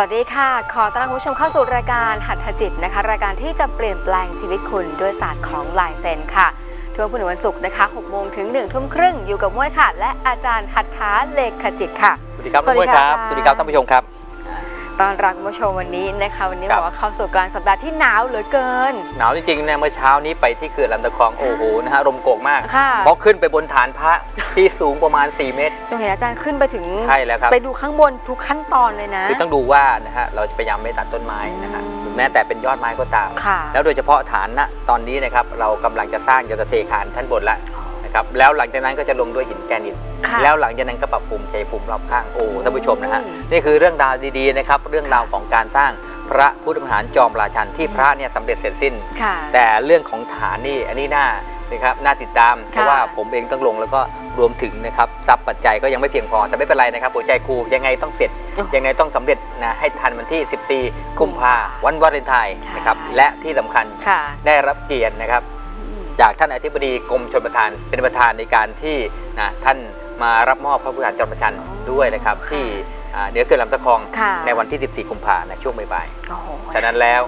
สวัสดีค่ะ ขอต้อนรับคุณผู้ชมเข้าสู่รายการหัตถจิตนะคะ รายการที่จะเปลี่ยนแปลงชีวิตคุณด้วยศาสตร์ของลายเซ็นค่ะทุกวันพฤหัสวันศุกร์นะคะ6โมงถึง1ทุ่มครึ่งอยู่กับม้วยค่ะ และอาจารย์หัตถาเลขจิตค่ะ สวัสดีครับสวัสดีน้องมวยครับค่ะสวัสดีครับท่านผู้ชมครับ ตอนรับคุณผู้ชมวันนี้นะคะวันนี้ครับ บอกว่าเข้าสู่กลางสัปดาห์ที่หนาวเหลือเกิน หนาวจริงๆเนี่ยเมื่อเช้านี้ไปที่เขื่อนลำตะคองโอ้โหนะฮะลมโกกมากค่ะ เพราะขึ้นไปบนฐานพระที่สูงประมาณ 4 เมตรเราเห็นอาจารย์ขึ้นไปถึง ใช่แล้วครับไปดูข้างบนทุกขั้นตอนเลยนะ คือต้องดูว่านะฮะเราจะพยายามไม่ตัดต้นไม้นะฮะอืมหรือแม้แต่เป็นยอดไม้ก็ตาม ค่ะแล้วโดยเฉพาะฐานณตอนนี้นะครับเรากำลังจะสร้างจะเทคานชั้นบนแล้วนะ ครับแล้วหลังจากนั้นก็จะลงด้วยหินแกรนิตค่ะแล้วหลังจากนั้นก็ปรับปรุงชัยภูมิรอบข้างโอ้ท่านผู้ชมนะฮะอืม นี่คือเรื่องราวดีๆนะครับเรื่องราวของการสร้างพระพุทธวิหารจอมราชันที่พระเนี่ยสำเร็จเสร็จสิ้น ค่ะ แต่เรื่องของฐานนี่อันนี้น่านะครับน่าติดตาม เพราะว่าผมเองต้องลงแล้วก็รวมถึงนะครับทรัพย์ปัจจัยก็ยังไม่เพียงพอแต่ไม่เป็นไรนะครับหัวใจครูยังไงต้องเสร็จ โอ้ยังไงต้องสำเร็จนะให้ทันวันที่ 14กุมภาวันวาเลนไทน์นะครับใช่และที่สำคัญค่ะ ได้รับเกียรตินะครับอืม จากท่านอธิบดีกรมชลประทานเป็นประธานในการที่นะท่านมารับมอบพระพุทธาจอมประชันด้วยนะครับค่ะที่อ่าเหนือเขื่อนลำตะคองค่ะในวันที่ 14 กุมภาในช่วงบ่ายโอ้โหๆฉะนั้นแล้ว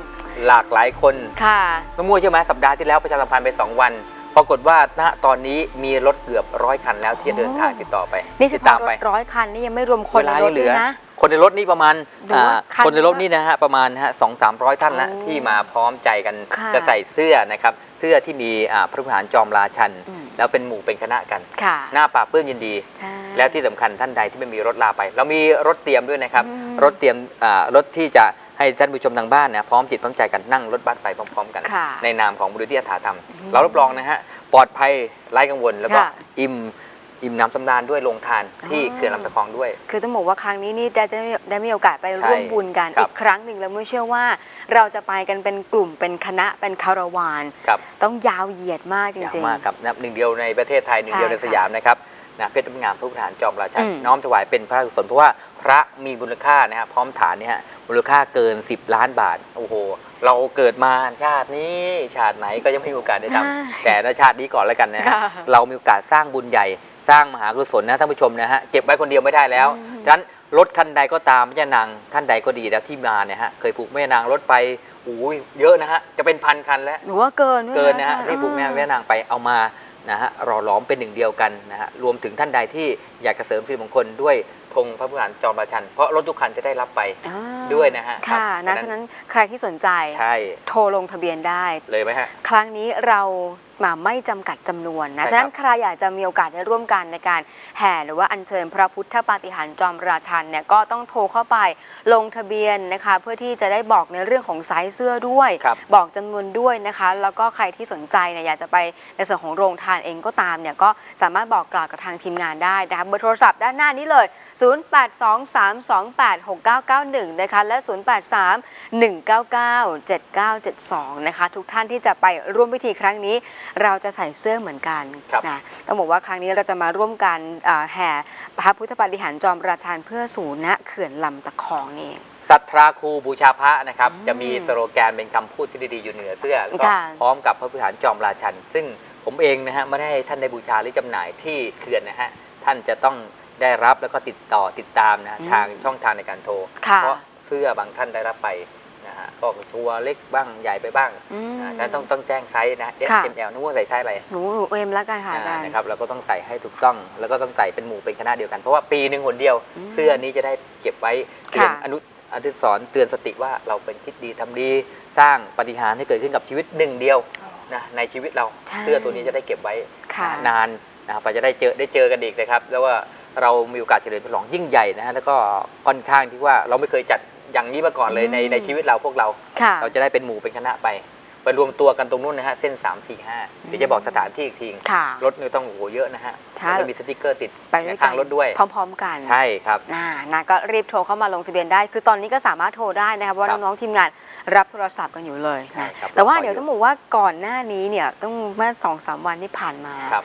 หลากหลายคนค่ะน้องมั่วใช่ไหมสัปดาห์ที่แล้วประชาสัมพันธ์ไป 2 วันปรากฏว่าณตอนนี้มีรถเกือบร้อยคันแล้วที่จะเดินทางติดต่อไปนี่เฉติดพาะตามรไปถร้อยคันนี่ยังไม่รวมคนในเวลารถเหลืด้วอยนะคนในรถนี่ประมาณดูว่าอ่าคันคนในรถนี่นะฮะประมาณนะฮะสองสามร้อยท่านละโอ้ที่มาพร้อมใจกันค่ะจะใส่เสื้อนะครับ เสื้อที่มีอ่าพระพุทธหารจอมราชันอืมแล้วเป็นหมู่เป็นคณะกันค่ะหน้าปราบปลื้มยินดีใช่แล้วที่สำคัญท่านใดที่ไม่มีรถลาไป เรามีรถเตรียมด้วยนะครับอืมรถเตรียมอ่ารถที่จะให้ท่านผู้ชมทางบ้านเนี่ยพร้อมจิตพร้อมใจกันนั่งรถบัสไปพร้อมๆกันค่ะในนามของมูลนิธิอัฐาธรรมอืมเรารับรองนะฮะปลอดภัยไร้กังวลแล้วก็ค่ะอิ่ม อิ่มน้ำสำราญด้วยโรงทานที่อ๋อเขื่อนลำตะคองด้วย คือต้องบอกว่าครั้งนี้นี่ได้จะได้มีโอกาสไปใช่ร่วมบุญกันครับอีกครั้งหนึ่งแล้วไม่เชื่อว่า เราจะไปกันเป็นกลุ่มเป็นคณะเป็นคาราวานครับต้องยาวเหยียดมากจอย่างริงมากครับนะหนึ่งเดียวในประเทศไทยหนึ่งใช่เดียวในค่ะสยามนะครับนะเพชรน้ำงามพระพุทธฐานจอมราชันอืมน้อมถวายเป็นพระราชกุศลเพราะว่าพระมีมูลค่านะฮะพร้อมฐานเนี่ยฮะมูลค่าเกิน 10 ล้านบาทโอ้โหเราเกิดมาชาตินี้ชาติไหนก็ยังไม่มีโอกาสได้ทำใช่แต่ในชาตินี้ก่อนแล้วกันนะฮะค่ะเรามีโอกาสสร้างบุญใหญ่ สร้างมหากุศลนะท่านผู้ชมนะฮะเก็บไว้คนเดียวไม่ได้แล้วอืมฉะนั้นรถคันใดก็ตามแม่นางท่านใดก็ดีแล้วที่มาเนี่ยฮะเคยผูกแม่นางรถไปโอ้ยเยอะนะฮะจะเป็นพันคันแล้วๆหนูว่าเกินด้วยเกินนะฮะอาจารย์ที่ผูกแม่แม่นางไปเอามานะฮะรอล้อมเป็นหนึ่งเดียวกันนะฮะรวมถึงท่านใดที่อยากจะเสริมสิริมงคลด้วยธงพระพุทธหารจอมราชัน เพราะรถทุกคันจะได้รับไปอ่าด้วยนะฮะค่ะครับนะฉะนั้นฉะนั้นใครที่สนใจใช่โทรลงทะเบียนได้เลยไหมฮะ ครั้งนี้เรา มาไม่จำกัดจำนวนนะใช่ครับฉะนั้นใครอยากจะมีโอกาสได้ร่วมกันในการแห่หรือว่าอัญเชิญพระพุทธปาฏิหาริย์จอมราชันเนี่ยก็ต้องโทรเข้าไปลงทะเบียนนะคะ เพื่อที่จะได้บอกในเรื่องของไซส์เสื้อด้วยครับบอกจำนวนด้วยนะคะ แล้วก็ใครที่สนใจเนี่ยอยากจะไปในส่วนของโรงทานเองก็ตามเนี่ยก็สามารถบอกกล่าวกับทางทีมงานได้นะคะเบอร์โทรศัพท์ด้านหน้านี้เลย0823286991 นะคะ และ 0831997972 นะคะ ทุกท่านที่จะไปร่วมพิธีครั้งนี้ เราจะใส่เสื้อเหมือนกันครับนะต้องบอกว่าครั้งนี้เราจะมาร่วมกันอ่าแห่พระพุทธปาฏิหาริย์จอมราชันเพื่อสู่ณเขื่อนลำตะคองนี่เองศรัทธาครูบูชาพระนะครับอืมจะมีสโลแกนเป็นคำพูดที่ดีๆอยู่เหนือเสื้อ แล้วก็ค่ะพร้อมกับพระพุทธหารจอมราชัน ซึ่งผมเองนะฮะไม่ได้ให้ท่านได้บูชาหรือจำหน่ายที่เขื่อนนะฮะท่านจะต้อง ได้รับแล้วก็ติดต่อติดตามนะอืมทางช่องทางในการโทร ค่ะเพราะเสื้อบางท่านได้รับไปนะฮะก็ตัวเล็กบ้างใหญ่ไปบ้างอืม นะนั้นต้องต้องแจ้งไซส์นะ S ค่ะ M L นึกว่าใส่ไซส์อะไรหนูหนูเอ็มแล้วกันค่ะอาจารย์ นะครับเราก็ต้องใส่ให้ถูกต้อง แล้วก็ต้องใส่เป็นหมู่เป็นคณะเดียวกันเพราะว่าปีหนึ่งหนเดียว อืมเสื้อนี้จะได้เก็บไว้เตือนค่ะ อนุอธิสรณ์เตือนสติว่าเราเป็นคิดดีทำดีสร้างปฏิหารย์ให้เกิดขึ้นกับชีวิตหนึ่งเดียวนะในชีวิตเราใช่ เสื้อตัวนี้จะได้เก็บไว้ ค่ะ นานนะครับไปจะได้เจอได้เจอกันอีกนะครับ แล้วว่า เรามีโอกาสเฉลิมฉลองยิ่งใหญ่นะฮะแล้วก็ค่อนข้างที่ว่าเราไม่เคยจัดอย่างนี้มาก่อนเลยในอืมในชีวิตเราพวกเรา ค่ะ เราจะได้เป็นหมู่เป็นคณะไปไปรวมตัวกันตรงนู้นนะฮะเส้น 3 4 5 เดี๋ยวจะบอกสถานที่อีกทีค่ะ รถเนี่ยต้องโอ้โหเยอะนะฮะใช่ แล้วก็มีสติกเกอร์ติดไปด้วยกัข้างรถด้วย พร้อม ๆ กัน ใช่ครับน่านะก็รีบโทรเข้ามาลงทะเบียนได้ คือตอนนี้ก็สามารถโทรได้นะครับเพราะว่าครับน้องๆทีมงานรับโทรศัพท์กันอยู่เลยใช่นะครับแต่รอว่าอยู่เดี๋ยวต้องบอกว่าก่อนหน้านี้เนี่ยต้องเมื่อสองสามวันที่ผ่านมา ครับ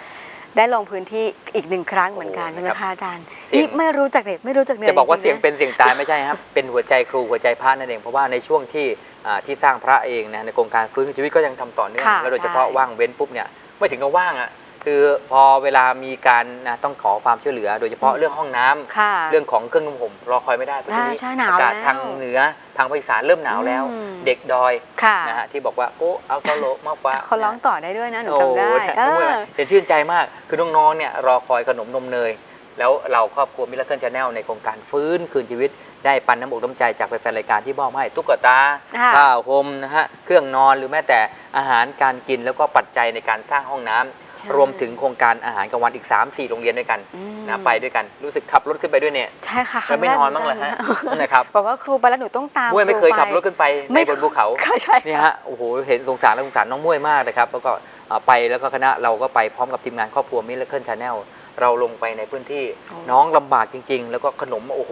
ได้ลงพื้นที่อีกหนึ่งครั้งเหมือนกันโอ้ใช่ไหมนะครับคะอาจารย์เสียง นี่ไม่รู้จักเด็ดไม่รู้จักเหนื่อยจะบอกว่าจริเสียงๆนะเป็นเสียงตายไม่ใช่ครับ เป็นหัวใจครูหัวใจพระนั่นเองเพราะว่าในช่วงที่อ่าที่สร้างพระเองนะในโครงการฟื้นคืนชีวิตก็ยังทำต่อเนื่องค่ะแล้วโดยเฉพาะใช่ ว่างเว้นปุ๊บเนี่ยไม่ถึงกับว่างอะ คือพอเวลามีการนะต้องขอความช่วยเหลือ โดยเฉพาะอืมเรื่องห้องน้ำค่ะ เรื่องของเครื่องนุ่งห่มรอคอยไม่ได้เพราะใช่ทีนี้ใช่หนาวอากาศแล้วทางเหนือทางภาคอีสานเริ่มหนาวแล้ว อืม เด็กดอยค่ะนะฮะที่บอกว่าโอ้เอาโตโลมาฟ้าเขาร้องต่อได้ด้วยนะหนูโอ้จำได้เนี่ยเอน้องเว้ยอเห็นชื่นใจมาก คือน้องๆเนี่ยรอคอยขนมนมเนย แล้วเราครอบครัวมิลเลอร์เคิลชาแนลในโครงการฟื้นคืนชีวิต ได้ปันน้ำอกน้ำใจจากแฟนๆรายการที่มอบให้ตุ๊กตาค่ะข้าวห่มนะฮะเครื่องนอนหรือแม้แต่อาหารการกินแล้วก็ปัจจัยในการสร้างห้องน้ำใช่ รวมถึงโครงการอาหารกลางวันอีก 3-4 โรงเรียนด้วยกันอืมนะไปด้วยกันรู้สึกขับรถขึ้นไปด้วยเนี่ยใช่ค่ะแล้วไม่นอนบ้างเหรอฮะนั่นนะครับบอกว่าครูไปแล้วหนูต้องตามมุ้ยไม่เคยขับรถขึ้นไปไม่ในบนภูเขาค่ะใช่เนี่ยฮะโอ้โหเห็นสงสารและสงสารน้องมุ้ยมากนะครับแล้วก็อ่าไปแล้วก็คณะเราก็ไปพร้อมกับทีมงานครอบครัวมิลเลอร์เคิลชาแนลเราลงไปในพื้นที่น้องลำบากจริง ๆ แล้วก็ขนมโอ้โห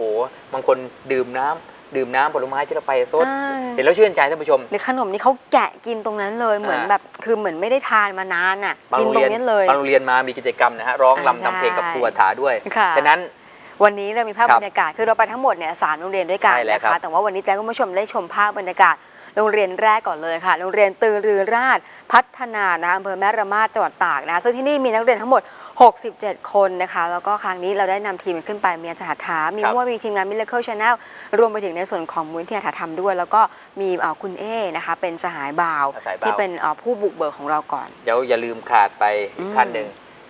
บางคนดื่มน้ำ ดื่มน้ำผลไม้ที่เราไปซดอ่า เห็นแล้วชื่นใจท่านผู้ชม หรือขนมนี่เขาแกะกินตรงนั้นเลยเหมือนอ่า แบบคือเหมือนไม่ได้ทานมานานอะบางกินโรงตรเรียงนนี้เลย บางโรงเรียนมามีกิจกรรมนะฮะร้องอ่าลำทำเพลงกับใช่ครูอาถาด้วยค่ะฉะนั้น วันนี้เรามีภาพครับบรรยากาศคือเราไปทั้งหมดเนี่ยสามโรงเรียนด้วยกันใช่แล้วนะครัคะบแต่ว่าวันนี้แจ้งให้คุณผู้ชมได้ชมภาพบรรยากาศโรงเรียนแรกก่อนเลยค่ะ โรงเรียนตือรือราชพัฒนานะอำเภอแม่ระมาดจังหวัดตากนะคะซึ่งที่นี่มีนักเรียนทั้งหมด 67 คนนะคะ แล้วก็ครั้งนี้เราได้นำทีมขึ้นไปมีอาจารย์ถามีครับมั่วมีทีมงาน Miracle Channel รวมไปถึงในส่วนของมูลนิธิอาถรรมด้วย แล้วก็มีเอ่อคุณเอนะคะ เป็นสหายบ่าวสายบ่าวที่เป็นเอ่อผู้บุกเบิกของเราก่อน เดี๋ยวอย่าลืมขาดไปอีอืกมท่านหนึ่ง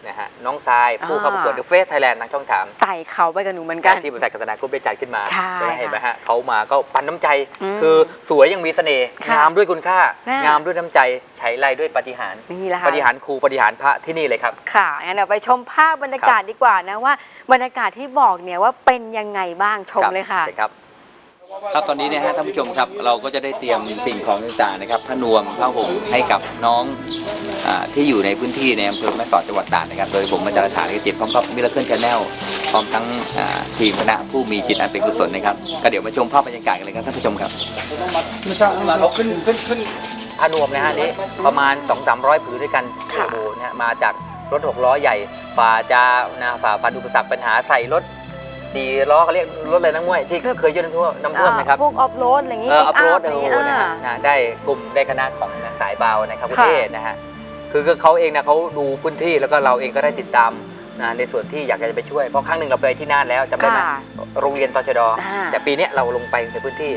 นะฮะน้องทรายผู้เข้าประกวดอ่าเดอะเฟสไทยแลนด์นักช่องถามไต่เขาไปกับหนูเหมือนกันที่บริษัทกัตนากรุ๊ปได้จัดขึ้นมาใช่ได้เห็นไหมค่ะฮะเขามาก็ปันน้ำใจอืมคือสวยยังมีเสน่ห์ค่ะงามด้วยคุณค่าแม่งามด้วยน้ำใจใช้ไรด้วยปาฏิหารย์นี่แหละปค่ะฏิหารย์ครูปฏิหารย์พระที่นี่เลยครับค่ะงั้นเดี๋ยวไปชมภาพบรรยากาศดีกว่านะว่า บรรยากาศที่บอกเนี่ยว่าเป็นยังไงบ้างชมครับเลยค่ะเชิญครับ ครับตอนนี้เนี่ยฮะท่านผู้ชมครับ เราก็จะได้เตรียมสิ่งของต่างๆนะครับผ้านวมผ้าห่มให้กับน้องอาที่อยู่ในพื้นที่ในอำเภอแม่สอดจังหวัดตากนะครับ โดยผมมาจากฐานกิจจิตพร้อมกับมิลเลอร์เคิลชาแนลพร้อมทั้งอ่าทีมคณะผู้มีจิตอันเป็นกุศลนะครับก็เดี๋ยวมาชมภาพบรรยากาศกันเลยครับท่านผู้ชมครับ เราขึ้นขึ้นขึ้นผ้านวมนะฮะนี่ประมาณ 2 3 0 0ผืนด้วยกันค่ะโอ้โหเนี่ยมาจากรถหกล้อใหญ่ฝ่าจะนะฝ่าฟันอุปสรรคปัญหาใส่รถ สี่ล้อเขาเรียกรถอะไรนะมวยที่เคยเจอน้ำท่วมน้ำท่วมนะครับอ่าพวกออฟโรดอะไรอย่างงี้เอออัพโรด pick โอ้ up โหอะไรอย่างนะงี้ฮะอ่านะได้กลุ่มได้คณะของสายเบานะครับประค่ะเทศนะฮะคือคือเขาเองนะเขาดูพื้นที่แล้วก็เราเองก็ได้ติดตามนะในส่วนที่อยากจะไปช่วย เพราะครั้งหนึ่งเราไปที่น่านแล้วจำได้ไหมค่ะโรงเรียนตชดอ่าแต่ปีเนี้ยเราลงไปในพื้นที่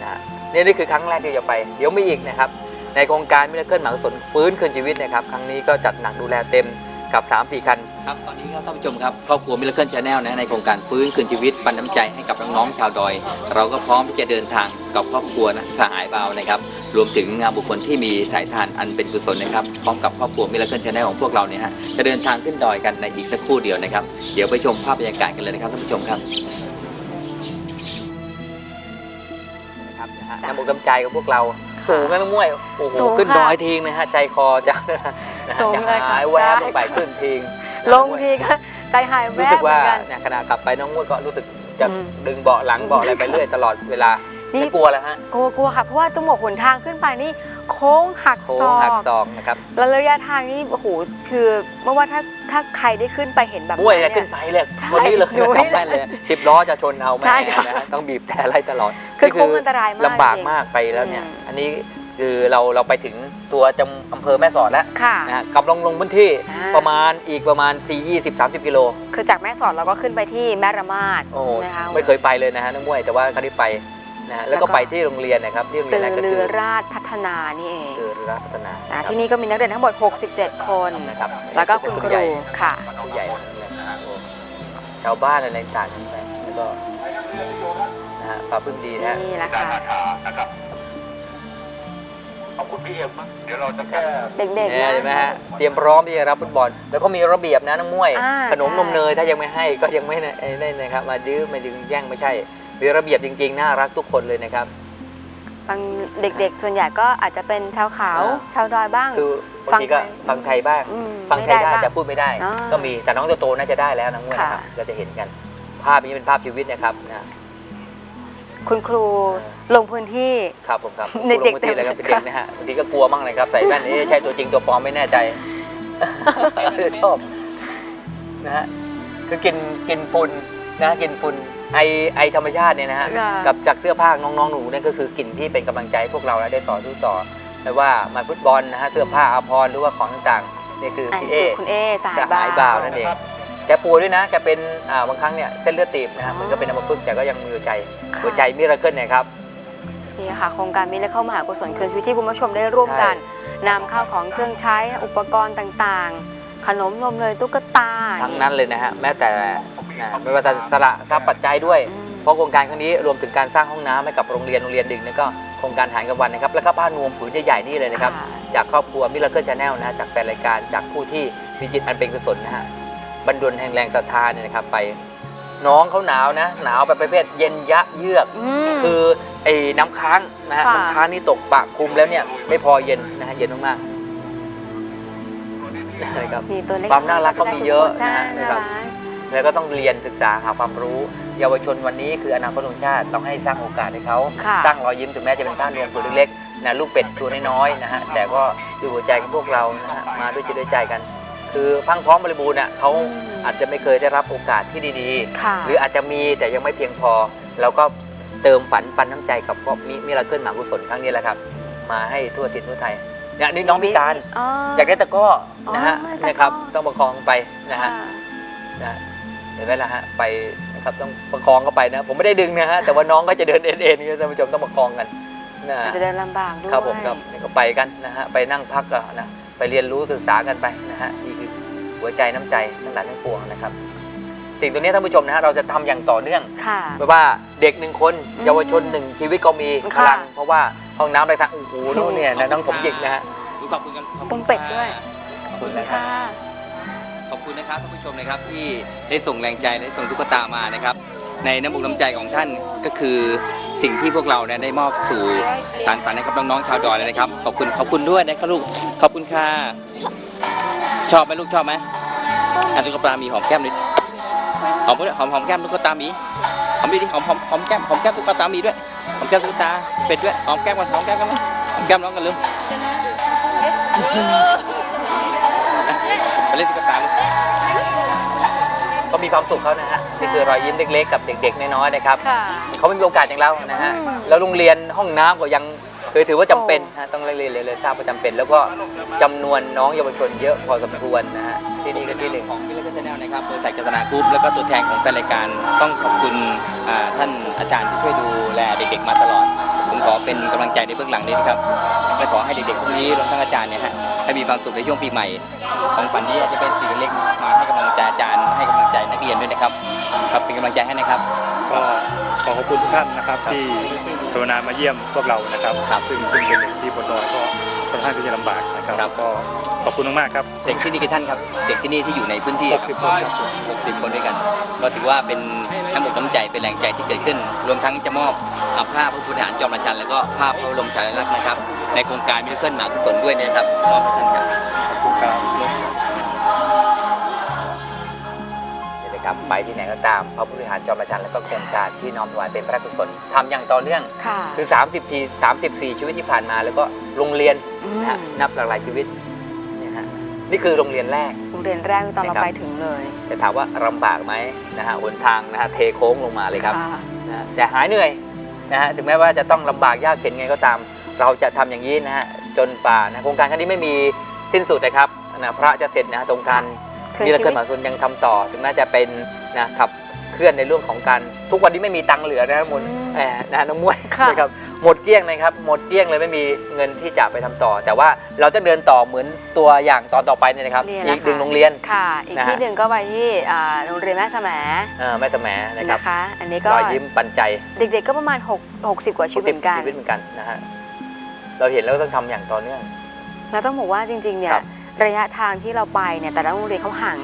นะฮะนี่นี่คือครั้งแรกที่จะไป เดี๋ยวมีอีกนะครับ ในโครงการมิราเคิลหมังสนฟื้นคืนชีวิตนะครับ ครั้งนี้ก็จัดหนักดูแลเต็ม กับ 3-4 คัน ครับตอนนี้ครับท่านผู้ชมครับครอบครัวมิราเคิลชาแนลนะในโครงการฟื้นคืนชีวิตปันน้ำใจให้กับน้องๆชาวดอย เราก็พร้อมที่จะเดินทางกับครอบครัวนะสหายเบานะครับรวมถึงงานบุคคลที่มีสายทานอันเป็นกุศลนะครับพร้อมกับครอบครัวมิราเคิลชาแนลของพวกเราเนี่ยฮะจะเดินทางขึ้นดอยกันในอีกสักครู่เดียวนะครับเดี๋ยวไปชมภาพบรรยากาศกันเลยนะครับท่านผู้ชมครับนะครับนะฮะน้ำอกน้ำใจของพวกเรา สูงนะน้องมวยโอ้โหสูงขึ้นค่ะดอยทิ้งนะฮะใจคอจะนะฮะสูงจะเลยค่ะหายแวบได้ลงไปขึ้นทิ้งลงทีก็ใจหายแวรู้บสึกเหมืว่าอนกัน เนี่ยขณะขับไปน้องมวยก็รู้สึกจะอืมดึงเบาะหลังเบาะอะไรไปเรื่อยตลอดเวลานี่ ไม่กลัวแล้วฮะ กลัวกลัวค่ะ เพราะว่าต้องบอกหนทางขึ้นไปนี่ โค้งหักโค้ศงอหักกศอกนะครับแล้วระยะทางนี่โอ้โหคือเมื่อว่าถ้าถ้าใครได้ขึ้นไปเห็นแบบมวยนั้จะนขึ้นเนี่ยไปเลยใช่คนนี้เลยหนูนะนี่จำแม่นเลยสิบล้อจะชนเอาแม่ใช่ค่ะนะฮะต้องบีบแต่ไล่ตลอดคือนี่โค้งอันตรายมากลำบากจริงมากไปแล้วเนี่ย อืม อันนี้คือเราเราไปถึงตัวจำอำเภอแม่สอดแล้วค่ะนะฮะกำลังลงพื้นที่อ่าประมาณอีกประมาณ 4 20 30 กิโล คือจากแม่สอดเราก็ขึ้นไปที่แม่ระมาดโอ้โหนะคะ ไม่เคยไปเลยนะฮะน้องมวยแต่ว่าครั้งนี้ไป นะฮะแล้วก็แล้วก็ไปที่โรงเรียนนะครับที่โรงเรียตืนอแรกก็เรืคืออราชพัฒนานี่เองคือเรือรักพัฒนานะที่นี่ก็มีนักเรียนทั้งหมด 67 คน นะครับแล้วก็คุณคใหญ่รูค่ะ ผู้ใหญ่นะฮะโอ้ชาวบ้านอะไรต่างๆไปแล้วก็นะฮะปลาพึ่งดีนะฮะ นี่แหละค่ะนะครับขอบคุณพี่เอ็มมั้งเดี๋ยวเราจะแค่เด็กๆเนี่ยนะ เห็นไหมฮะเตรียมพร้อมที่จะรับฟุตบอล แล้วก็มีระเบียบนะน้องมวย อ่าขนมใช่ นมเนยถ้ายังไม่ให้ก็ยังไม่ได้นะครับ มาดื้อมาดึงแย่งไม่ใช่ มีระเบียบจริงๆ น่ารักทุกคนเลยนะครับ บางเด็กๆ ส่วนใหญ่ก็อาจจะเป็นชาวเขาอ่า ชาวดอยบ้าง คือบางทีก็ฟัฟังงไทไทยยบ้าง อืมฟังไทยได้บ้างแต่พูดไม่ได้ อ่าก็มีแต่น้องโตๆน่าจะได้แล้วนะงวดนะครับค่ะ เราจะเห็นกัน ภาพนี้เป็นภาพชีวิตนะครับนะ คุณครูเออลงพื้นที่ ครับผมครับเด็กๆผู้ลงพื้นที่เลยครับเต็เป็นมเด็กนะฮะบางทีก็กลัวมั่งเลยครับ ใส่แว่นเอ๊ะใช่ตัวจริงตัวปลอมไม่แน่ใจ ชอบนะฮะคือกินกินฝุ่น นะกินฝุ่นไอไอธรรมชาติเนี่ยนะฮะค่ะกับจากเสื้อผ้าน้องๆหนูเนี่ยก็คือกลิ่นที่เป็นกำลังใจให้พวกเราและได้ต่อสู้ต่อไม่ว่ามาฟุตบอลนะฮะเสื้อผ้าอาภรณ์หรือว่าของต่างๆนี่คืออันพี่นี้เอ คือคุณเอสหายสหายบ่าวนั่นเอง แกป่วยด้วยนะ แกเป็นอ่าบางครั้งเนี่ยเส้นเลือดตีบนะฮะอ๋อมันก็เป็นอัมพฤกษ์แต่ก็ยังมีหัวใจค่ะหัวใจมิราเคิลนะครับ นี่ค่ะโครงการมิเลเข้ามหากุศลคืนชีวิตที่คุณผู้ชมได้ร่วมกันนำข้าวของเครื่องใช้อุปกรณ์ต่างๆ ขนมนมเนยตุ๊กตาทั้งนั้นเลยนะฮะ แม้แต่ นะไม่ว่าจะสละทรัพย์ปัจจัยด้วยอืมเพราะโครงการครั้งนี้รวมถึงการสร้างห้องน้ำให้กับโรงเรียนโรงเรียนดึงนี่ก็โครงการหารกลางวันนะครับ แล้วก็ผ้านวมผืนใหญ่ๆนี่เลยนะครับค่ะจากครอบครัวมิราเคิลชาแนลนะฮะจากแฟนรายการจากผู้ที่มีจิตอันเป็นกุศลนะฮะบรรดลแห่งแรงศรัทธาเนี่ยนะครับไปน้องเขาหนาวนะ หนาวแบบประเภทเย็นยะเยือกอืมคือไอ้น้ำค้างนะฮะค่ะ น้ำค้างนี่ตกปะคลุมแล้วเนี่ยไม่พอเย็นนะฮะเย็นมากๆนะครับมีตัวเล็กความน่ารักก็มีเยอะนะจ้าฮะน่านะครับรัก แล้วก็ต้องเรียนศึกษาหาความรู้ เยาวชนวันนี้คืออนาคตของชาติต้องให้สร้างโอกาสให้เขาค่ะสร้างรอยยิ้มถึงแม้จะเป็นบ้านรวมตัวเล็กๆนะลูกเป็ดตัวน้อยๆนะฮะแต่ก็ด้วยหัวใจของพวกเรานะฮะมาด้วยจิตด้วยใจกัน คือพรังพร้อมบริบูรณ์อะเขาอืม อาจจะไม่เคยได้รับโอกาสที่ดีค่ะๆหรืออาจจะมีแต่ยังไม่เพียงพอ เราก็เติมฝันปันน้ำใจกับพวกมิมิราเคิลหมากุศลครั้งนี้แหละครับ มาให้ทั่วทิศทั่วไทยเนี่ยนี่น้องพิการอ๋ออยากได้ตะกร้อนะฮะอ๋อได้ตะกร้อนะครับต้องประคองไปนะฮะค่นะฮะ เห็นไหมล่ะฮะไปนะครับต้องประคองเข้าไปนะ ผมไม่ได้ดึงนะฮะแต่ว่าน้องก็จะเดินเอ็นเอ็นนี่ท่านผู้ชมต้องประคองกันนะอาจจะเดินลำบากด้วยครับผมครับนี่ก็ไปกันนะฮะไปนั่งพักก็นะไปเรียนรู้ศึกษากันไปนะฮะนี่คือหัวใจน้ำใจทั้งหลายทั้งปวงนะครับสิ่งตัวนี้ท่านผู้ชมนะฮะเราจะทำอย่างต่อเนื่องค่ะไม่ว่าเด็กหนึ่งคนอืมเยาวชนหนึ่งชีวิตก็มีพค่ะลังเพราะว่าห้องน้ำไรทางโอ้โหนู่นเนี่ยนะน้องผมหยิกนะฮะขอบคุณกันปนเป็ดด้วยขอบคุณนะครับค่ะ ขอบคุณนะครับท่านผู้ชมนะครับที่ได้ส่งแรงใจและส่งตุ๊กตามานะครับ ในน้ำอกน้ำใจของท่านก็คือสิ่งที่พวกเราเนี่ยได้มอบสู่สารฝันให้กับน้องๆชาวดอยเลยนะครับ ขอบคุณขอบคุณด้วยนะครับลูกขอบคุณค่ะชอบไหมลูกชอบไหมอะตุ๊กตามีหอมแก้มนิดหอมด้วยหอมหอมแก้มตุ๊กตามีหอมดิหอมหอมหอมแก้มหอมแก้มตุ๊กตามีด้วยหอมแก้มตุ๊กตาเป็ดด้วยหอมแก้มกันหอมแก้มกันไหมหอมแก้มน้องกันเร็วไป เล่นตุ๊กตาลูกก็มีความสุขเขานะฮะนี่คือรอยยิ้มเล็กๆกับเด็ก ๆ น้อยๆนะครับค่ะ เขาไม่มีโอกาสอย่างเรานะฮะอืม แล้วโรงเรียนห้องน้ำก็ยังเคยถือว่าจำเป็นฮะต้องเรียนเลยเลยทราบว่าจำเป็น แล้วก็จำนวนน้องเยาวชนเยอะพอสมควรนะฮะที่นี่ก็ที่หนึ่ง ของวิลเลจแนลนะครับบริษัทกัตนากรุ๊ปแล้วก็ตัวแทนของแฟนรายการต้องขอบคุณอ่าท่านอาจารย์ที่ช่วยดูแลเด็กๆมาตลอด ผมขอเป็นกำลังใจในเบื้องหลังนี้นะครับและขอให้เด็กๆพวกนี้รวมทั้งอาจารย์เนี่ยฮะ ให้มีความสุขในช่วงปีใหม่ ของฝันนี้อาจจะเป็นสิ่งเล็กๆมาให้กำลังใจอาจารย์ให้กำลังใจนักเรียนด้วยนะครับ ครับเป็นกำลังใจให้นะครับ ก็ขอขอบคุณทุกท่านนะครับที่กรุณามาเยี่ยมพวกเรานะครับครับซึ่งซึ่งเป็นเด็กที่บนดอยก็ ค่อนข้างที่จะลำบากนะครับครับ ก็ขอบคุณมากๆครับ เด็กที่นี่กี่ท่านครับ เด็กที่นี่ที่อยู่ในพื้นที่60คนครับ 60 คนด้วยกัน ก็ถือว่าเป็นน้ำอกน้ำใจเป็นแรงใจที่เกิดขึ้น รวมทั้งจะมอบอาผ้าพระพุทธฐานจอมราชัน แล้วก็ภาพพระบรมฉายาลักษณ์นะครับ ในโครงการมิลเคิลหมากุศลด้วยนะครับมอบให้ท่านครับ ขอบคุณครับ ครับไปที่ไหนก็ตามพระพุทธวิหารจอมราชันแล้วก็โครงการที่น้อมถวายเป็นพระราชกุศลทำอย่างต่อเนื่อง ค่ะ คือ34 34 ชีวิตที่ผ่านมา แล้วก็โรงเรียนนะฮะอืม นับหลากหลายชีวิตเนี่ยฮะนี่คือโรงเรียนแรก โรงเรียนแรกตอนเรานะครับ ไปถึงเลยแต่ถามว่าลำบากไหมนะฮะหนทางนะฮะเทโค้งลงมาเลยครับะนะฮะแต่หายเหนื่อยนะฮะถึงแม้ว่าจะต้องลำบากยากเข็นไงก็ตาม เราจะทำอย่างนี้นะฮะจนป่านะโครงการครั้งนี้ไม่มีสิ้นสุดนะครับนะพระจะเสร็จนะฮะตรงการคือ มีระชีเกิวิดตมหาชนยังทำต่อ ถึงแม้จะเป็นนะขับเคลื่อนในเรื่องของการทุกวันนี้ไม่มีตังค์เหลือนะมนอืมแหมนะฮะน้องมวยค่ะนะครับหมดเกลี้ยงเลยครับหมดเกลี้ยงเลยไม่มีเงินที่จะไปทำต่อ แต่ว่าเราจะเดินต่อเหมือนตัวอย่างตอนต่อไปเนี่ยนะครับเนี่ยอีกนะคะหนึ่งโรงเรียนค่ะอีกนะฮะที่หนึ่งก็ไปที่อ่าโรงเรียนแม่สมเอ่อแม่สแหมนะครับนะคะอันนี้ก็รอยยิ้มปันใจ เด็กๆก็ประมาณ 6 60 กว่าชีวิตเหมือนกันชีวิตเหมือนกันนะฮะเราเห็นแล้วก็ต้องทำอย่างต่อเนื่องแล้วต้องบอกว่าจริงๆเนี่คย รับระยะทางที่เราไปเนี่ยแต่ละโรงเรียนเขาห่าง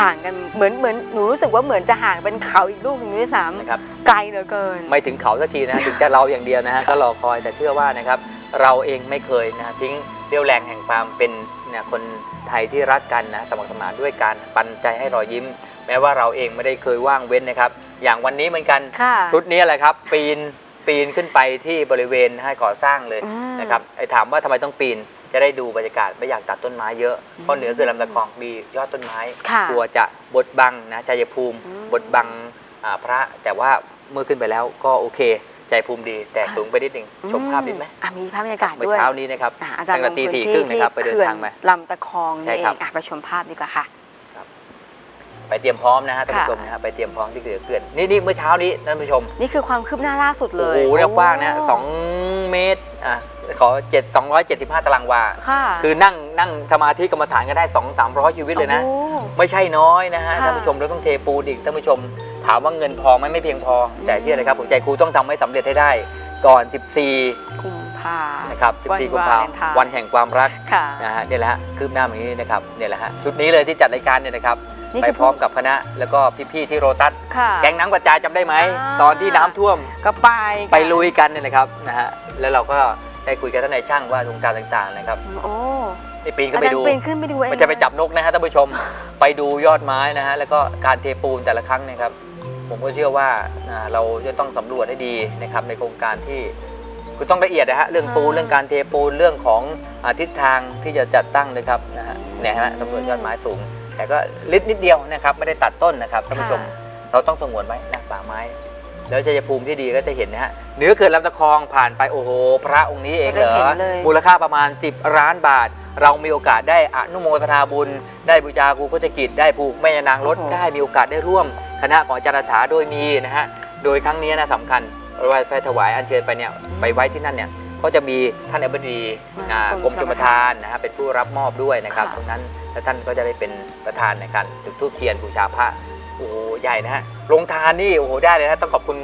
ห่างกันเหมือนเหมือนหนูรู้สึกว่าเหมือนจะห่างเป็นเขาอีกลูกหนึงด้วยซ้นะครับำไกลเหลือเกิน ไม่ถึงเขาสักทีนะฮะถึงจะเราอย่างเดียวนะฮะก็รอคอยแต่เชื่อว่านะครับ เราเองไม่เคยนะทิ้งเรี่ยวแรงแห่งความเป็นเนี่ยคนไทยที่รักกันนะสมัครสมานด้วยการปันใจให้รอยยิ้ม แม้ว่าเราเองไม่ได้เคยว่างเว้นนะครับ อย่างวันนี้เหมือนกันค่ะ ชุดนี้แหละครับ ปีนปีนขึ้นไปที่บริเวณให้ก่อสร้างเลยอืมนะครับไอ้ถามว่าทำไมต้องปีน จะได้ดูบรรยากาศไม่อยากตัดต้นไม้เยอะ เพราะเหนือคือลำตะคองมียอดต้นไม้ค่ะกลัวจะบดบังนะชัยภูมิอืมบดบังอ่าพระแต่ว่าเมื่อขึ้นไปแล้วก็โอเค ใจภูมิดี แต่สูงไปนิดหนึ่งชมภาพนิดไหมอะมีภาพบรรยากาศเมื่อด้วยเช้านี้นะครับอะอาจารย์ตั้งแต่ลงตีพื้นสี่ที่ครึ่งที่นะครับไปเดินเขื่อนทางมาลำตะคองใช่นี่เอครับงอะไปชมภาพดีกว่าค่ะไปเตรียมพร้อมนะฮะท่านค่ะผู้ชมนะฮะไปเตรียมพร้อมที่เขื่อนเขื่อนนี่นี่เมื่อเช้านี้ท่านผู้ชม นี่คือความคืบหน้าล่าสุดเลโอ้ยโหเนี่ยกว้างนะสองเมตรอะ ขอเจ็ดสองร้อยเจ็ดสิบห้าตารางวา ค่ะ คือนั่งนั่งสมาธิกรรมฐานก็ได้สองสามร้อยชีวิตเลยนะ โอ้ ไม่ใช่น้อยนะฮะค่ะ ท่านผู้ชมเราต้องเทปูนอีกท่านผู้ชม ถามว่าเงินพอไหมไม่เพียงพอ แต่เชื่อเลยครับหัวใจครูต้องทำให้สำเร็จให้ได้ก่อน 14กุมภานะครับวัน14กุมภาพันธ์วาเลนไทน์วันแห่งความรักค่ะ นะฮะเนี่ยแหละฮะคืบหน้าแบบนี้นะครับเนี่ยแหละฮะชุดนี้เลยที่จัดรายการเนี่ยนะครับนี่ไปคือพร้อมกับคณะแล้วก็พี่ๆที่โรตัสค่ะ แกงน้ำกระจายจำได้ไหมอ่า ตอนที่น้ำท่วม ก็ไปไปลุยกันเนี่ยนะครับนะฮะแล้วเราก็ ได้คุยกับท่านนายช่างว่าโครงการต่างๆนะครับโอ้ได้ปีนอาขึ้นไปจารดูย์ปีนขึ้นไปดูเองไม่ใช่ไปจับนกนะฮะท่านผู้ชม ไปดูยอดไม้นะฮะแล้วก็การเทปูนแต่ละครั้งเนะครับ ผมก็เชื่อว่าอ่าเราจะต้องสำรวจให้ดีนะครับในโครงการที่คือต้องละเอียดนะฮะเรื่องปูนเรื่องการเทปูนเรื่องของอาทิศทางที่จะจัดตั้งนะครับนะฮะเนี่ยฮะสำรวจยอดไม้สูง แต่ก็ลิดนิดเดียวนะครับไม่ได้ตัดต้นนะครับท่านผู้ชมเราต้องสงวนไว้นะป่าไม้ แล้วชัยภูมิที่ดีก็จะเห็นนะฮะเหนือเขื่อนลำตะคองผ่านไปโอ้โห พระองค์นี้เองเหรอ ไม่ได้เห็นเลย มูลค่าประมาณ 10 ล้านบาท เรามีโอกาสได้อนุโมทนาบุญ ได้บูชาครูพุทธกิจ ได้ผูกแม่ยานางรถ ได้มีโอกาสได้ร่วม คณะของอาจารย์ถาโดยมีนะฮะ โดยครั้งนี้นะสำคัญเราไปถวายอัญเชิญไปเนี่ยไปไว้ที่นั่นเนี่ยก็จะมีท่านอธิบดีอ่ากรมชลประทานนะฮะเป็นผู้รับมอบด้วยนะครับตรงนั้นแล้วท่านก็จะได้เป็นประธานในการจุดธูปเทียนบูชาพระ โอ้โหใหญ่นะฮะลงทานนี่โอ้โหได้เลยนะต้องขอบคุณ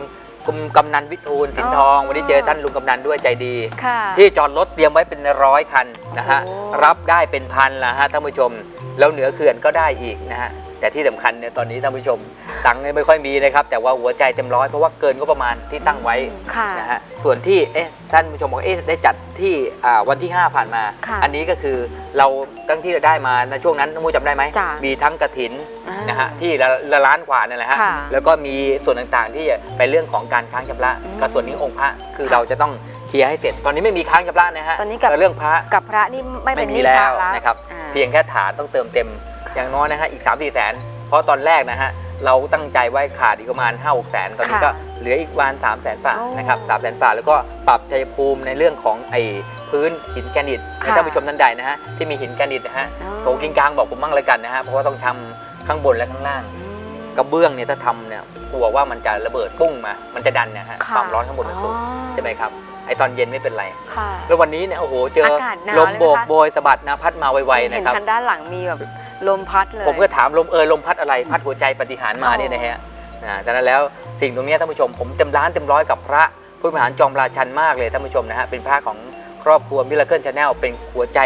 กุมกำนันวิทูลสินทอง วันนี้เจอท่านลุงกำนันด้วยใจดี ค่ะ ที่จอดรถเตรียมไว้เป็นร้อยคันนะฮะโอ้ รับได้เป็นพันละฮะท่านผู้ชม แล้วเหนือเขื่อนก็ได้อีกนะฮะ แต่ที่สำคัญเนี่ยตอนนี้ท่านผู้ชมตังค์เนี่ยไม่ค่อยมีนะครับ แต่ว่าหัวใจเต็มร้อยเพราะว่าเกินก็ประมาณที่ตั้งไว้ค่ะนะฮะส่วนที่เอ๊ะท่านผู้ชมบอกเอ๊ะได้จัดที่อ่าวันที่ 5 ผ่านมาค่ะอันนี้ก็คือเราตั้งที่เราได้มาในช่วงนั้นน้องมูจำได้ไหมจ้ะมีทั้งกระถินอ่านะฮะที่ละละล้านกว่านั่นแหละฮะค่ะแล้วก็มีส่วนต่างๆที่จะเป็นเรื่องของการค้างชำระอืมกับส่วนนี้องค์พระคือค่ะเราจะต้องเคลียร์ให้เสร็จ ตอนนี้ไม่มีค้างชำระนะฮะตอนนี้กับแต่เรื่องพระกับพระนี่ไม่เป็นไม่หมีนี้แล้พระวแล้วนะครับอ่าเพียงแค่ฐานต้องเติมเต็ม อย่างน้อยนะฮะอีก 3 4แสนเพราะตอนแรกนะฮะเราตั้งใจไว้ขาดอีกประมาณ 5 6แสนตอนนี้ค่ะก็เหลืออีกประมาณ3แสนบาทโอ้นะครับสามแสนบาทแล้วก็ปรับชัยภูมิในเรื่องของไอ้พื้นหินแกรนิตให้ค่ะท่านผู้ชมท่านใดนะฮะที่มีหินแกรนิตนะฮะอ๋อโถกิงกลางบอกผมมั่งเลยกันนะฮะเพราะว่าต้องทำข้างบนและข้างล่างอืมกระเบื้องเนี่ยถ้าทำเนี่ยกลัวว่ามันจะระเบิดปุ้งมา มันจะดันนะฮะค่ะความร้อนข้างบนมันสูงอ๋อใช่ไหมครับไอตอนเย็นไม่เป็นไรค่ะแล้ววันนี้เนี่ยโอ้โหเจออากาศหนาวลมโบกเลยไหมคะโบยสะบัดนะพัดมาไวๆเห็นะนครับทางด้านหลังมีแบบ ลมพัดเลย ผมก็ถามลมเออลมพัดอะไรพัดหัวใจปฏิหารย์มาอ๋อเนี่ยนะฮะนะดังนั้นแล้วสิ่งตรงเนี้ยท่านผู้ชมผมเต็มร้านเต็มร้อยกับพระผู้บริหารจอมราชันมากเลยท่านผู้ชมนะฮะเป็นพระของครอบครัวมิลเคิลชาแนลเป็นหัวใจ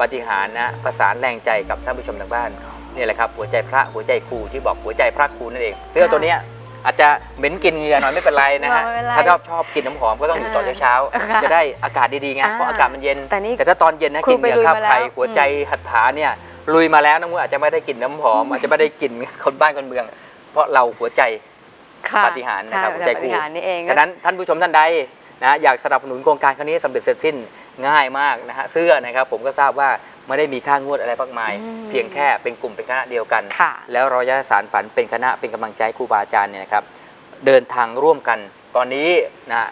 ปฏิหารย์นะประสานแรงใจกับท่านผู้ชมทางบ้านนี่แหละครับหัวใจพระหัวใจครูที่บอกหัวใจพระครูนั่นเองเรื่องตัวเนี้ยอาจจะเหม็นกลินเหงื่อหน่อยไม่เป็นไรนะฮะไม่เป็นไรถ้าชอบชอบกลินน้ำหอมก็ต้องอยู่ตอนเช้าค่ะๆจะได้อากาศดีๆไงอ่าเพราะอากาศมันเย็น แต่นี่แต่ถ้าตอนเย็นนะครูกลินเหงื่อไปลุยข้าวมาแล้วไข่หัวใจหัตถาเนี่ย ลุยมาแล้วน้องมืออาจจะไม่ได้กลิ่นน้ำหอมอาจจะไม่ได้กลิ่นคนบ้านคนเมือง เพราะเราหัวใจค่ะปาฏิหาริย์นะครับใช่หัวใจปาครูฏิหารย์นี่เองฉะนั้นท่านผู้ชมท่านใดนะอยากสนับสนุนโครงการครั้งนี้ให้สำเร็จเสร็จสิ้นง่ายมากนะฮะเสื้อนะครับผมก็ทราบว่าไม่ได้มีค่างวดอะไรมากมายอืมเพียงแค่เป็นกลุ่มเป็นคณะเดียวกันค่ะแล้วเราจะสารฝันเป็นคณะเป็นกำลังใจให้ครูบาอาจารย์เนี่ยนะครับเดินทางร่วมกันตอนนี้นะฮะ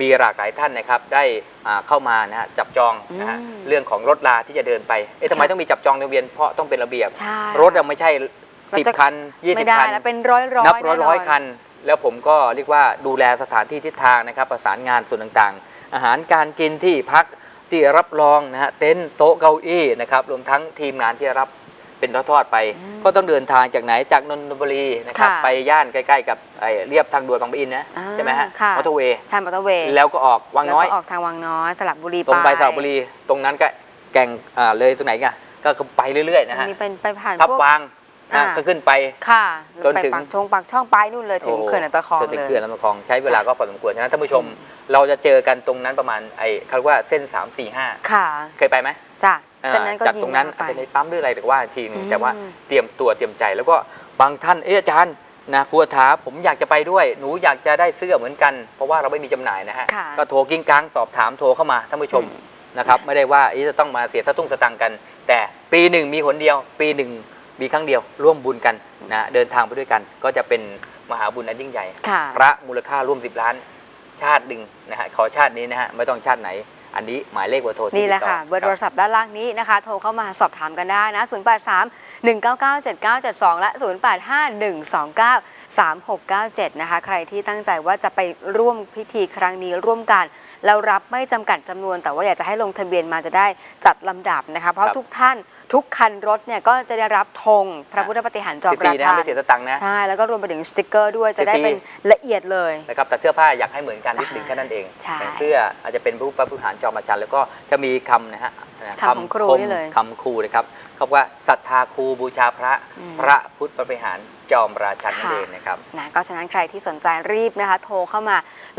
มีหลากหลายท่านนะครับได้อ่าเข้ามานะฮะจับจองนะฮะอืมเรื่องของรถลาที่จะเดินไปเอ๊ะทำไมค่ะ ต้องมีจับจองทะเบียนเพราะต้องเป็นระเบียบ ใช่ รถเราไม่ใช่เราสิบจะ คันยี่ไม่สิบได้คัน แล้วเป็นร้อยร้อยนับร้อยร้อยคัน แล้วผมก็เรียกว่าดูแลสถานที่ทิศทางนะครับ ประสานงานส่วนต่างๆ อาหารการกินที่พักที่รับรองนะฮะเต็นท์โต๊ะเก้าอี้นะครับรวมทั้งทีมงานที่จะรับ เป็นทอดๆไปก็ต้องเดินทางจากไหนจากนนทบุรีนะครับค่ะไปย่านใกล้ๆกับไอ้เรียบทางด่วนบางปะอินนะอ่าใช่ไหมฮะค่ะ มอเตอร์เวย์ใช่มอเตอร์เวย์แล้วก็ออกวังน้อย แล้วก็ออกทางวังน้อย สลับบุรีตรงไปสระบุรีตรงนั้นก็แก่งอ่าเลยตรงไหนกันก็ไปเรื่อยๆนะฮะมีเป็นไปผ่านทับพวก วางนะอ่าก็ขึ้นไป ค่ะจนไปถึง ปากทงปากช่องไปนู่นเลยถึงโโหเขื่อนลำตะคองจนถึงเลยเขื่อนลำตะคองใช้เวลาก็พอสมควรฉะนั้นท่านผู้ชมเราจะเจอกันตรงนั้นประมาณไอ้เขาเรียกว่าเส้น 3 4 5 ค่ะเคยไปไหมจ้ะ อ่าเส้นนั้นก็จากดีตรงนั้นมากอาจไปจะในปั๊มหรืออะไรแต่ว่าอีกทีหนึงอืมแต่ว่าเตรียมตัวเตรียมใจแล้วก็บางท่านเอ๊ะอาจารย์นะครูถาผมอยากจะไปด้วย หนูอยากจะได้เสื้อเหมือนกัน เพราะว่าเราไม่มีจำหน่ายนะฮะค่ะก็โทรกิ้งกลางสอบถามโทรเข้ามาท่านผู้ชมอืมนะครับ ไม่ได้ว่าเอ๊ะจะต้องมาเสียสตุ้งสตังค์กัน แต่ปีหนึ่งมีหนเดียว ปีหนึ่งมีครั้งเดียว ร่วมบุญกันนะเดินทางไปด้วยกัน ก็จะเป็นมหาบุญอันยิ่งใหญ่ค่ะพระมูลค่าร่วม 10 ล้าน ชาติหนึ่งนะฮะขอชาตินี้นะฮะไม่ต้องชาติไหน อันนี้หมายเลขเบอร์โทรที่นี่แหละติดต่อค่ะ เบอร์โทรศัพท์ด้านล่างนี้นะคะ โทรเข้ามาสอบถามกันได้นะ 0 8 3 1 9 9 7 9 7 2 และ 0 8 5 1 2 9 3 6 9 7 นะคะ ใครที่ตั้งใจว่าจะไปร่วมพิธีครั้งนี้ร่วมกันแล้วรับไม่จำกัดจำนวน แต่ว่าอยากจะให้ลงทะเบียนมาจะได้จัดลำดับนะคะ เพราะทุกท่าน ทุกคันรถเนี่ยก็จะได้รับธงพระพุทธปฏิหารย์จอมฟรีราๆนะชาไม่เสียสตังค์นะใช่แล้วก็รวมไปถึงสติกเกอร์ด้วยจะได้ฟรีๆเป็นละเอียดเลยนะครับแต่เสื้อผ้าอยากให้เหมือนกันนิดหนึ่งอ่าแค่นั้นเองใช่อย่างเสื้ออาจจะเป็นผู้ประผู้หารจอมอาจารย์แล้วก็จะมีคำนะฮะนะคำของครูมนี่เลยคำครูนะครับเขาบอกว่าศรัทธาครูบูชาพระอืมพระพุทธประหารจอมราชันนั่นค่ะเองนะครับนะก็ฉะนั้นใครที่สนใจรีบนะคะ โทรเข้ามา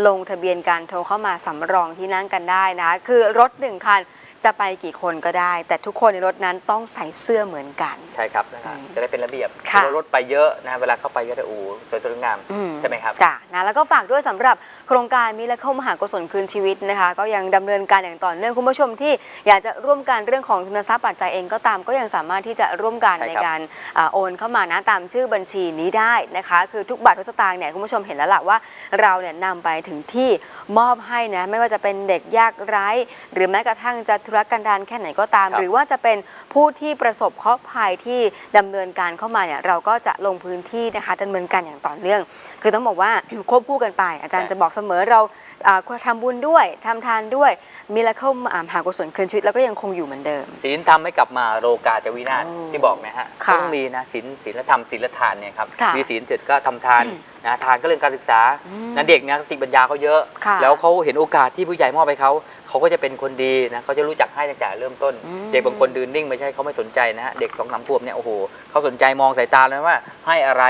ลงทะเบียนกันโทรเข้ามาสำรองที่นั่งกันได้นะคะคือรถหนึ่งคัน จะไปกี่คนก็ได้ แต่ทุกคนในรถนั้นต้องใส่เสื้อเหมือนกัน ใช่ครับนะฮะอืมจะได้เป็นระเบียบค่ะเพราะรถไปเยอะนะเวลาเข้าไปก็จะอูสวยสวยงามอืใช่ไหมครับ จ้ะนะแล้วก็ฝากด้วยสำหรับโครงการมิและเข้ามหากุศลคืนชีวิตนะคะ ก็ยังดำเนินการอย่างต่อเนื่องคุณผู้ชมที่อยากจะร่วมกันเรื่องของทุนทรัพย์ปัจจัยเองก็ตามก็ยังสามารถที่จะร่วมกันใช่ในครับการอาโอนเข้ามานะตามชื่อบัญชีนี้ได้นะคะ คือทุกบาททุกสตางค์เนี่ยคุณผู้ชมเห็นแล้วล่ะว่าเราเนี่ยนำไปถึงที่มอบให้นะไม่ว่าจะเป็นเด็กยากไร้ หรือแม้กระทั่งจะธุรกันดารแค่ไหนก็ตามครับหรือว่าจะเป็นผู้ที่ประสบเคราะห์ภัยที่ดำเนินการเข้ามาเนี่ยเราก็จะลงพื้นที่นะคะดำเนินการอย่างต่อเนื่อง คือต้องบอกว่าควบคู่กันไปอาจารย์ใช่จะบอกเสมอเราอ่าควรทำบุญด้วยทำทานด้วยมีละเข้ามหากุศลคืนชีวิตแล้วก็ยังคงอยู่เหมือนเดิมศีลธรรมไม่กลับมาโลกาจะวินาศโอ้ที่บอกนะฮะค่ะต้องมีนะศีลศีลธรรมศีลทานเนี่ยครับค่ะมีศีลเสร็จก็ทำทานอืมนะทานก็เรื่องการศึกษาอืมนะเด็กนะสติปัญญาเขาเยอะค่ะแล้วเขาเห็นโอกาสที่ผู้ใหญ่มอบให้เขาเขาก็จะเป็นคนดีนะเขาจะรู้จักให้ตั้งแต่เริ่มต้นอืมเด็กบางคนดืนนิ่งไม่ใช่เขาไม่สนใจนะฮะเด็กสองสามขวบเนี่ยโอ้โหเขาสนใจมองสายตาแล้วว่าให้อะไร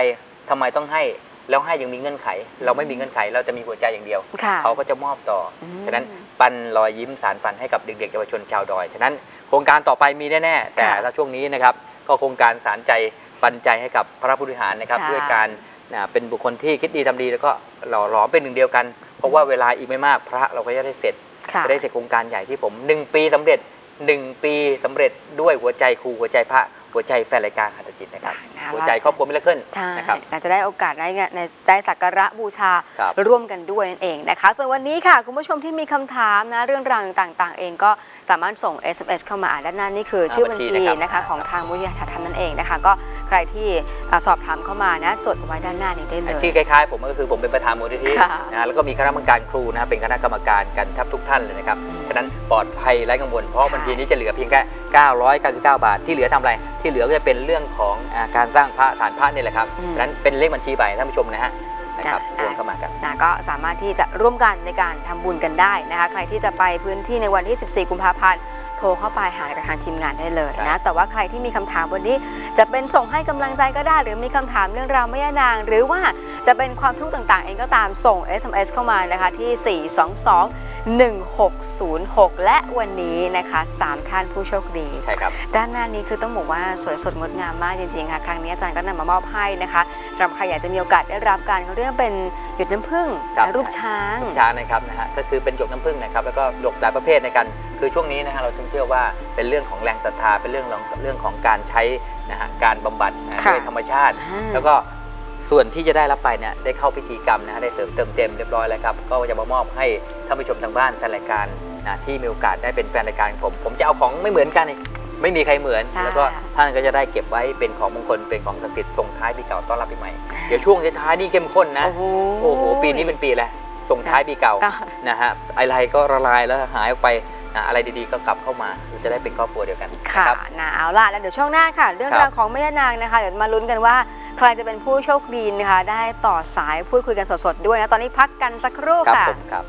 ทำไมต้องให้ แล้วให้ยังมีเงื่อนไข เราไม่มีเงื่อนไขเราจะมีหัวใจอย่างเดียวค่ะเขาก็จะมอบต่ออมฉะนั้นปันรอยยิ้มสารฝันให้กับเด็กๆเยาวชนชาวดอย ฉะนั้นโครงการต่อไปมีแน่ๆ แต่ค่ะถ้าช่วงนี้นะครับ ก็โครงการสารใจปันใจให้กับพระผู้บริหารนะครับค่ะด้วยการนะเป็นบุคคลที่คิดดีทำดีแล้วก็หล่อหลอมเป็นหนึ่งเดียวกัน เพราะว่าเวลาอีกไม่มากพระเราก็จะได้เสร็จค่ะจะได้เสร็จโครงการใหญ่ที่ผม1ปีสำเร็จ1ปีสำเร็จด้วยหัวใจครูหัวใจพระหัวใจแฟนรายการหัตถจิตนะครับนะหัวใจครอบครัวมิลเคิลใช่นะครับอาจจะได้โอกาสได้งานในได้สักการะบูชาครับร่วมกันด้วยนั่นเองนะคะ ส่วนวันนี้ค่ะ คุณผู้ชมที่มีคำถามนะเรื่องราวต่างๆ เองก็สามารถส่ง SMS เข้ามาอ่านด้านหน้านี่คือชื่อบัญชีบัญชีนะครับนะคะของทางมูลนิธิธรรมนั่นเองนะคะก็ ใครที่อ่าสอบถามเข้ามานะจดเอาไว้ด้านหน้านี้ได้เลยชื่อคล้ายๆ ผมก็คือผมเป็นประธานมูลนิธิค่ะนะฮะแล้วก็มีคณะกรรมการครูนะเป็นคณะกรรมการกันแทบทุกท่านเลยนะครับอืมฉะนั้นปลอดภัยไร้กังวลเพราะค่ะบัญชีนี้จะเหลือเพียงแค่ 999 บาท ที่เหลือทำอะไร ที่เหลือก็จะเป็นเรื่องของอาการสร้างพระฐานพระนี่แหละครับอืมฉะนั้นเป็นเลขบัญชีไปท่านผู้ชมนะฮะนะครับอะรวมเข้ามากันนะก็สามารถที่จะร่วมกันในการทำบุญกันได้นะคะใครที่จะไปพื้นที่ในวันที่ 14 กุมภาพันธ์โทรเข้าไปหากับทางทีมงานได้เลยใช่นะ แต่ว่าใครที่มีคำถามวันนี้ จะเป็นส่งให้กำลังใจก็ได้ หรือมีคำถามเรื่องราวไม่ยานาง หรือว่าจะเป็นความทุกข์ต่างๆ เองก็ตามส่ง SMS เข้ามานะคะที่ 422 1606 และวันนี้นะคะ 3 ท่านผู้โชคดี ใช่ครับ ด้านหน้านี้คือต้องบอกว่าสวยสดงดงามมากจริงๆค่ะ ครั้งนี้อาจารย์ก็นำมามอบให้นะคะสำหรับใครอยากจะมีโอกาสได้รับการเขาเรียกว่าเป็นหยดน้ำผึ้งครับและรูปช้างช้างนะครับนะฮะก็คือเป็นหยกน้ำผึ้งนะครับแล้วก็หยกหลายประเภทในกันคือช่วงนี้นะฮะเราจึงเชื่อว่าเป็นเรื่องของแรงศรัทธาเป็นเรื่องของเรื่องของการใช้นะฮะการบำบัดนะค่ะ ด้วยธรรมชาติ อ่า แล้วก็ ส่วนที่จะได้รับไปเนี่ยได้เข้าพิธีกรรมนะฮะได้เสริมเติมเต็มเรียบร้อยแล้วครับก็จะมามอบให้ท่านผู้ชมทางบ้านแฟนรายการนะที่มีโอกาสได้เป็นแฟนรายการผม ผมจะเอาของไม่เหมือนกันอีกไม่มีใครเหมือน ค่ะ แล้วก็ท่านก็จะได้เก็บไว้เป็นของมงคลเป็นของศักดิ์สิทธิ์ส่งท้ายปีเก่าต้อนรับปีใหม่เดี๋ยวช่วงท้ายๆนี่เข้มข้นนะ โอ้โหโอ้โหปีนี้เป็นปีอะไรส่งท้ายปีเก่าค่ะนะฮะ อะไรก็ละลายแล้วหายออกไปนะอะไรดีๆก็กลับเข้ามาเราจะได้เป็นครอบครัวเดียวกันค่ะนะครับ นะเอาล่ะแล้วเดี๋ยวช่วงหน้าค่ะ เรื่องครับราวของแม่ย่านางนะคะ เดี๋ยวมาลุ้นกันว่า ใครจะเป็นผู้โชคดีนะคะ ได้ต่อสายพูดคุยกันสดๆด้วยนะ ตอนนี้พักกันสักครู่ครับค่ะ ผมครับ